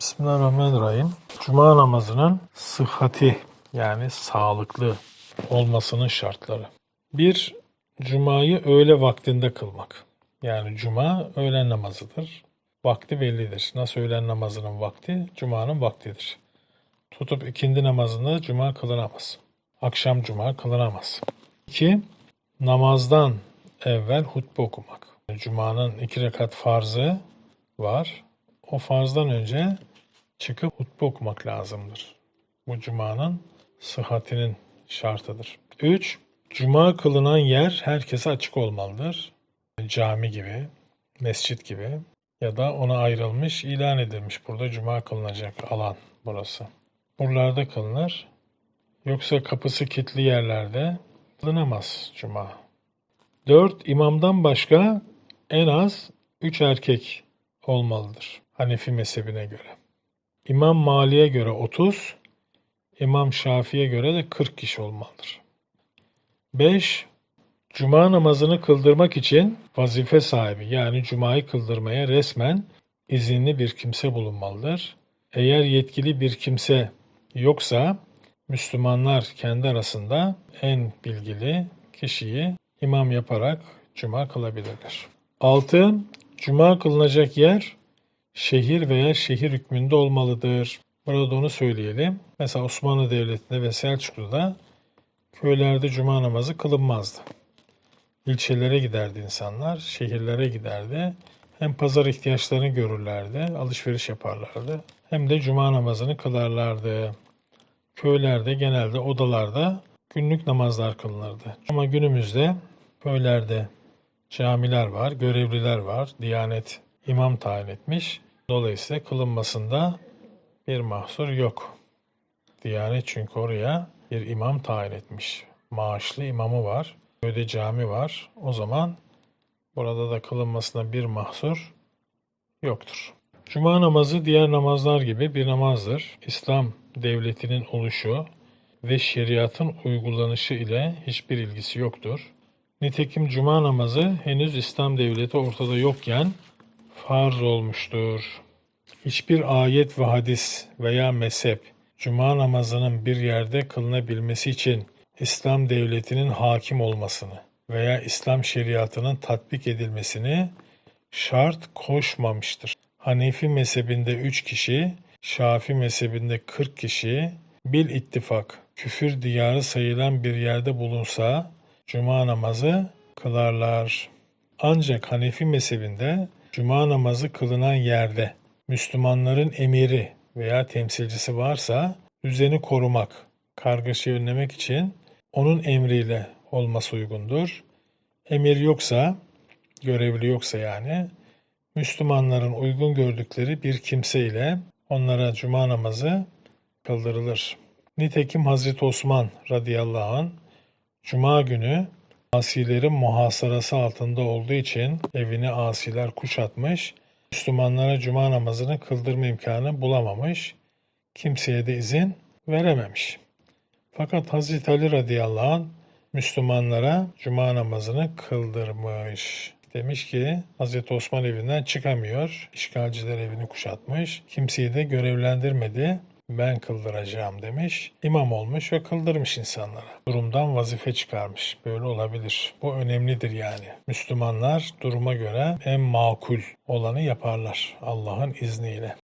Bismillahirrahmanirrahim. Cuma namazının sıhhati yani sağlıklı olmasının şartları. Bir, cumayı öğle vaktinde kılmak. Yani cuma öğlen namazıdır. Vakti bellidir. Nasıl öğlen namazının vakti? Cumanın vaktidir. Tutup ikindi namazında cuma kılınamaz. Akşam cuma kılınamaz. İki, namazdan evvel hutbe okumak. Cuma'nın iki rekat farzı var. O farzdan önce çıkıp hutbe okumak lazımdır. Bu cumanın sıhhatinin şartıdır. 3. Cuma kılınan yer herkese açık olmalıdır. Cami gibi, mescit gibi ya da ona ayrılmış, ilan edilmiş burada cuma kılınacak alan burası. Buralarda kılınır. Yoksa kapısı kilitli yerlerde kılınamaz cuma. 4. İmamdan başka en az 3 erkek olmalıdır. Hanefi mezhebine göre. İmam Mali'ye göre 30, İmam Şafii'ye göre de 40 kişi olmalıdır. 5. Cuma namazını kıldırmak için vazife sahibi yani cumayı kıldırmaya resmen izinli bir kimse bulunmalıdır. Eğer yetkili bir kimse yoksa Müslümanlar kendi arasında en bilgili kişiyi imam yaparak cuma kılabilirler. 6. Cuma kılınacak yer şehir veya şehir hükmünde olmalıdır. Burada onu söyleyelim. Mesela Osmanlı Devleti'nde ve Selçuklu'da köylerde cuma namazı kılınmazdı. İlçelere giderdi insanlar, şehirlere giderdi. Hem pazar ihtiyaçlarını görürlerdi, alışveriş yaparlardı. Hem de cuma namazını kılarlardı. Köylerde genelde odalarda günlük namazlar kılınırdı. Ama günümüzde köylerde camiler var, görevliler var, Diyanet imam tayin etmiş. Dolayısıyla kılınmasında bir mahsur yok. Diyanet çünkü oraya bir imam tayin etmiş. Maaşlı imamı var. Köyde cami var. O zaman burada da kılınmasına bir mahsur yoktur. Cuma namazı diğer namazlar gibi bir namazdır. İslam devletinin oluşu ve şeriatın uygulanışı ile hiçbir ilgisi yoktur. Nitekim cuma namazı henüz İslam devleti ortada yokken farz olmuştur. Hiçbir ayet ve hadis veya mezhep cuma namazının bir yerde kılınabilmesi için İslam devletinin hakim olmasını veya İslam şeriatının tatbik edilmesini şart koşmamıştır. Hanefi mezhebinde 3 kişi, Şafi mezhebinde 40 kişi bil ittifak küfür diyarı sayılan bir yerde bulunsa cuma namazı kılarlar. Ancak Hanefi mezhebinde cuma namazı kılınan yerde Müslümanların emiri veya temsilcisi varsa düzeni korumak, kargaşayı önlemek için onun emriyle olması uygundur. Emir yoksa, görevli yoksa yani, Müslümanların uygun gördükleri bir kimse ile onlara cuma namazı kıldırılır. Nitekim Hazreti Osman radıyallahu an cuma günü asilerin muhasarası altında olduğu için evini asiler kuşatmış, Müslümanlara cuma namazını kıldırma imkanı bulamamış, kimseye de izin verememiş. Fakat Hazreti Ali radıyallahu anh Müslümanlara cuma namazını kıldırmış. Demiş ki Hazreti Osman evinden çıkamıyor. İşgalciler evini kuşatmış. Kimseyi de görevlendirmedi. Ben kıldıracağım demiş. İmam olmuş ve kıldırmış insanlara. Durumdan vazife çıkarmış. Böyle olabilir. Bu önemlidir yani. Müslümanlar duruma göre en makul olanı yaparlar Allah'ın izniyle.